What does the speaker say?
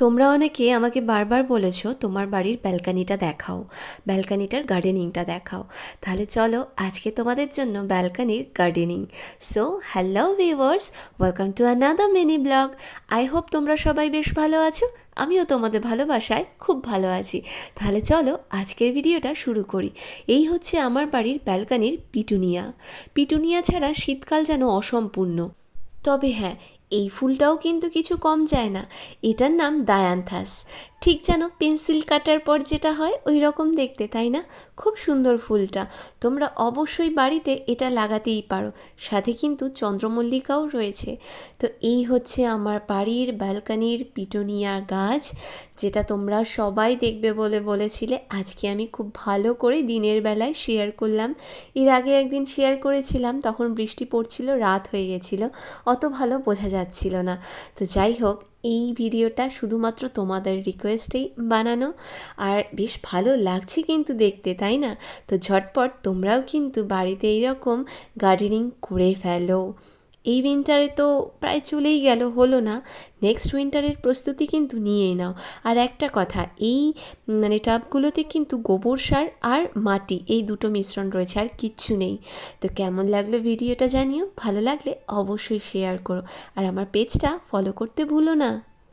তোমরা অনেকে আমাকে বারবার বলেছ তোমার বাড়ির ব্যালকানিটা দেখাও, ব্যালকানিটার গার্ডেনিংটা দেখাও। তাহলে চলো আজকে তোমাদের জন্য ব্যালকানির gardening. So hello viewers welcome to another mini blog I hope তোমরা সবাই বেশ ভালো আছো, আমিও তোমাদের ভালোবাসায় খুব ভালো আছি। তাহলে চলো আজকের ভিডিওটা শুরু করি। এই হচ্ছে আমার বাড়ির ব্যালকানির পিটুনিয়া। পিটুনিয়া ছাড়া শীতকাল যেন অসম্পূর্ণ। তবে হ্যাঁ এই ফুলটাও কিন্তু কিছু কম যায় না। এটার নাম দায়ান্থাস। ঠিক যেন পেন্সিল কাটার পর যেটা হয় ওই রকম দেখতে, তাই না? খুব সুন্দর ফুলটা। তোমরা অবশ্যই বাড়িতে এটা লাগাতেই পারো। সাথে কিন্তু চন্দ্রমল্লিকাও রয়েছে। তো এই হচ্ছে আমার বাড়ির ব্যালকানির পিটোনিয়া গাছ, যেটা তোমরা সবাই দেখবে বলে বলেছিলে। আজকে আমি খুব ভালো করে দিনের বেলায় শেয়ার করলাম। এর আগে একদিন শেয়ার করেছিলাম, তখন বৃষ্টি পড়ছিল, রাত হয়ে গেছিল। অত ভালো বোঝা যাচ্ছিল না। তো যাই হোক এই ভিডিওটা শুধুমাত্র তোমাদের রিকোয়েস্টেই বানানো। আর বেশ ভালো লাগছে কিন্তু দেখতে, তাই না? তো ঝটপট তোমরাও কিন্তু বাড়িতে এইরকম গার্ডেনিং করে ফেলো। এই উইন্টারে তো প্রায় চলেই গেল, হলো না। নেক্সট উইন্টারের প্রস্তুতি কিন্তু নিয়েই নাও। আর একটা কথা, এই মানে টাবগুলোতে কিন্তু গোবর সার আর মাটি, এই দুটো মিশ্রণ রয়েছে, আর কিচ্ছু নেই। তো কেমন লাগল ভিডিওটা জানিও, ভালো লাগলে অবশ্যই শেয়ার করো। আর আমার পেজটা ফলো করতে ভুলো না।